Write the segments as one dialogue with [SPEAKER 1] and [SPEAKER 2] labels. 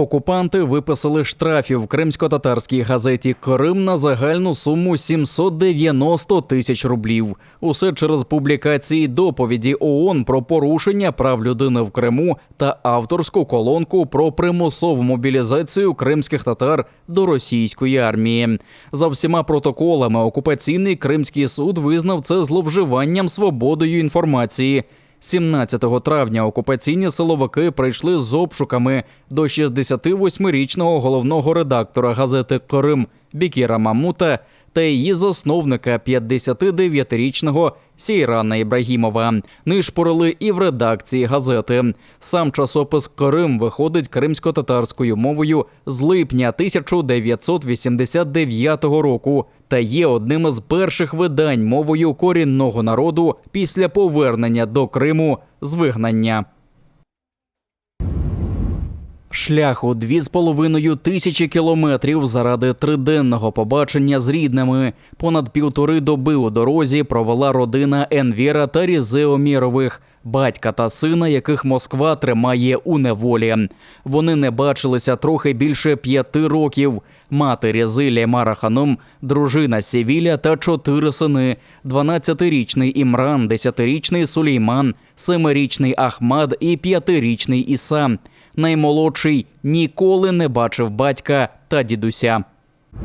[SPEAKER 1] Окупанти виписали штрафів кримсько-татарській газеті Крим на загальну суму 790 тисяч рублів. Усе через публікації доповіді ООН про порушення прав людини в Криму та авторську колонку про примусову мобілізацію кримських татар до російської армії. За всіма протоколами окупаційний кримський суд визнав це зловживанням свободою інформації. 17 травня окупаційні силовики прийшли з обшуками до 68-річного головного редактора газети Крим Бікіра Мамута та її засновника 59-річного Сейрана Ібрагімова. Нишпорили і в редакції газети. Сам часопис Крим виходить кримсько-татарською мовою з липня 1989 року та є одним із перших видань мовою корінного народу після повернення до Криму з вигнання. Шлях у дві з половиною тисячі кілометрів заради триденного побачення з рідними. Понад півтори доби у дорозі провела родина Енвіра та Різео Мірових, батька та сина, яких Москва тримає у неволі. Вони не бачилися трохи більше п'яти років. Мати Рєзи Мара Ханум, дружина Сівіля та чотири сини: 12-річний Імран, 10-річний Сулейман, 7-річний Ахмад і 5-річний Іса Наймолодший ніколи не бачив батька та дідуся.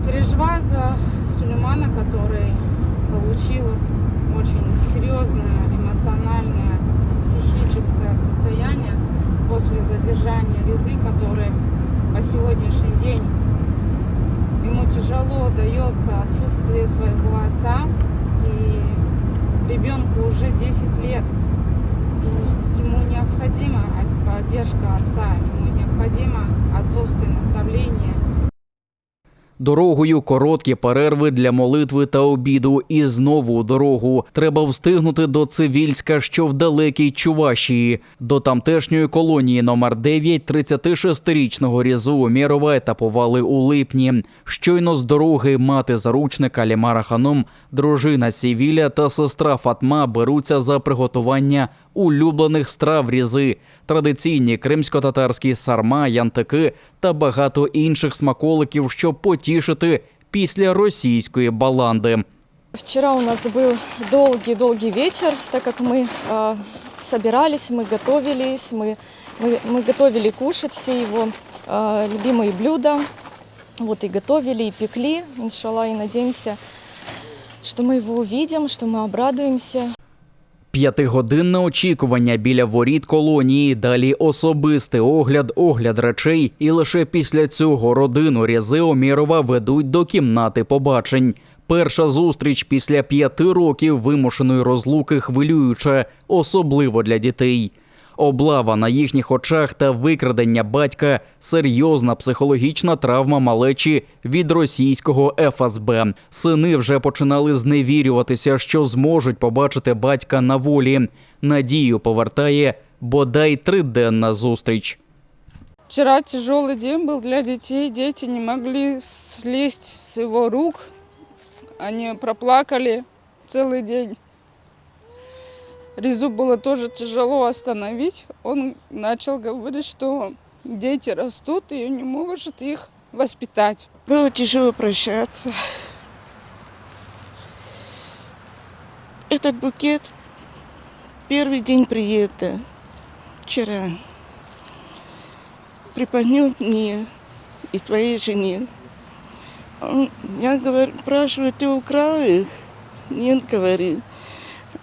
[SPEAKER 2] Переживаю за Сулеймана, который получил очень серьезное эмоциональное, психическое состояние после задержания Резы, который по сегодняшний день ему тяжело дается отсутствие своего отца. И ребенку уже 10 лет. И ему необходима от- поддержка отца, ему необходимо отцовское наставление –
[SPEAKER 1] Дорогою короткі перерви для молитви та обіду. І знову дорогу. Треба встигнути до Цивільська, що в далекій Чувашії. До тамтешньої колонії номер 9 36-річного Різу Умєрова етапували у липні. Щойно з дороги мати заручника Лімара Ханум, дружина Сівіля та сестра Фатма беруться за приготування улюблених страв різи, традиційні кримсько-татарські сарма, янтики та багато інших смаколиків, щоб потішити після російської баланди.
[SPEAKER 3] Вчера у нас был долгий-долгий вечер, так как мы э, собирались, мы готовились, мы, мы, мы готовили кушать все его э, любимые блюда. Вот и готовили, и пекли, иншалла, и надеемся, что мы его увидим, что мы обрадуемся.
[SPEAKER 1] П'ятигодинне очікування біля воріт колонії, далі особистий огляд, огляд речей, і лише після цього родину Рязи Омірова ведуть до кімнати побачень. Перша зустріч після п'яти років вимушеної розлуки хвилююча, особливо для дітей. Облава на їхніх очах та викрадення батька серйозна психологічна травма малечі від російського ФСБ. Сини вже починали зневірюватися, що зможуть побачити батька на волі. Надію повертає бодай триденна зустріч.
[SPEAKER 2] Вчера тяжелый день был для детей. Дети не могли слезть с его рук. Они проплакали целый день. Резу было тоже тяжело остановить. Он начал говорить, что дети растут и не может их воспитать.
[SPEAKER 4] Было тяжело прощаться. Этот букет первый день приезда вчера преподнес мне и твоей жене. Он- Я говорю, спрашиваю, ты украл их? Нет, говорит.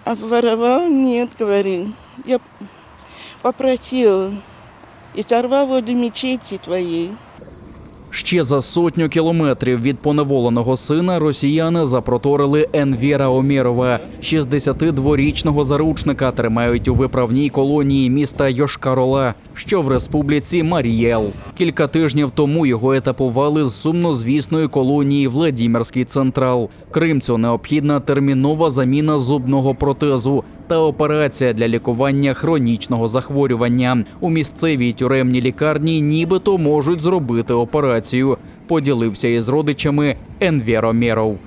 [SPEAKER 4] А воровал? Нет, говори. Я попросил и сорвал возле мечети твоей.
[SPEAKER 1] Ще за сотню кілометрів від поневоленого сина росіяни запроторили Енвіра Омірова. 62-річного заручника тримають у виправній колонії міста Йошкарола, що в республіці Марієл. Кілька тижнів тому його етапували з сумнозвісної колонії Владімірський Централ. Кримцю необхідна термінова заміна зубного протезу та операція для лікування хронічного захворювання. У місцевій тюремній лікарні нібито можуть зробити операцію. Поділився із родичами Енвєро Мєров.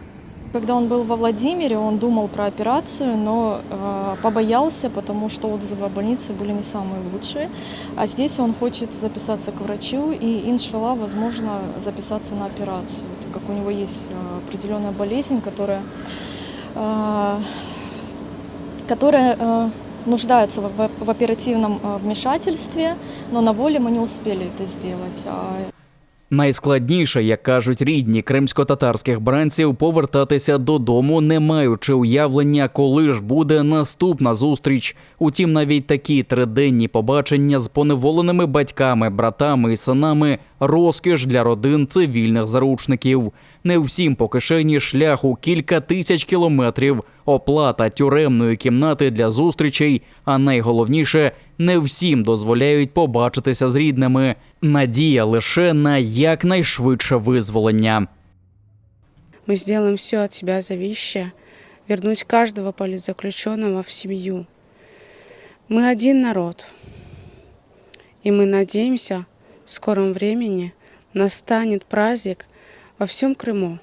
[SPEAKER 3] Когда он был во Владимире, он думал про операцию, но э, побоялся, потому что отзывы о больнице были не самые лучшие. А здесь он хочет записаться к врачу и, иншалла, возможно, записаться на операцию, так как у него есть э, определенная болезнь, которая, э, которая э, нуждается в, в- в оперативном э, вмешательстве, но на воле мы не успели это сделать. А
[SPEAKER 1] Найскладніше, як кажуть рідні кримсько-татарських бранців, повертатися додому, не маючи уявлення, коли ж буде наступна зустріч. Утім, навіть такі триденні побачення з поневоленими батьками, братами і синами розкіш для родин цивільних заручників. Не всім по кишені шлях у кілька тисяч кілометрів, оплата тюремної кімнати для зустрічей, а найголовніше, не всім дозволяють побачитися з рідними. Надія лише на якнайшвидше визволення.
[SPEAKER 5] Мы сделаем все от себя зависящее, вернуть каждого политзаключенного в семью. Мы один народ, и мы надеемся, в скором времени настанет праздник во всьому Криму.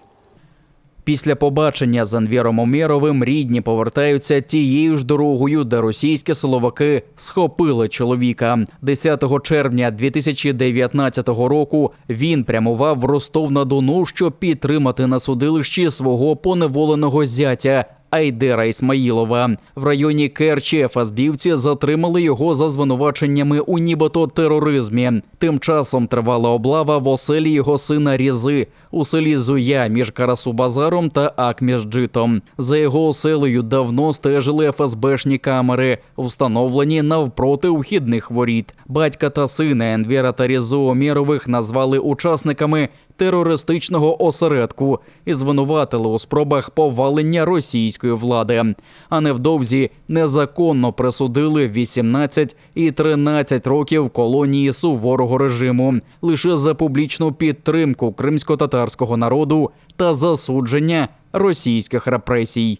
[SPEAKER 1] Після побачення з Анвіром Омєровим рідні повертаються тією ж дорогою, де російські силовики схопили чоловіка. 10 червня 2019 року він прямував в Ростов на Дону, щоб підтримати на судилищі свого поневоленого зятя. Айдера Ісмаїлова в районі Керчі ФСБівці затримали його за звинуваченнями у нібито тероризмі. Тим часом тривала облава в оселі його сина Різи у селі Зуя між Карасу-Базаром та Акміжджитом. За його оселею давно стежили ФСБшні камери, встановлені навпроти вхідних воріт. Батька та сина Енвіра та Різу Омєрових назвали учасниками терористичного осередку і звинуватили у спробах повалення російської влади. А невдовзі незаконно присудили 18 і 13 років колонії суворого режиму лише за публічну підтримку кримсько-татарського народу та засудження російських репресій.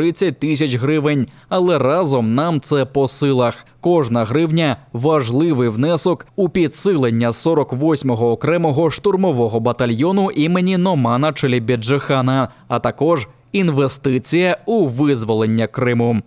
[SPEAKER 1] тисяч гривень. Але разом нам це по силах. Кожна гривня важливий внесок у підсилення 48-го окремого штурмового батальйону імені Номана Челібіджихана, а також інвестиція у визволення Криму.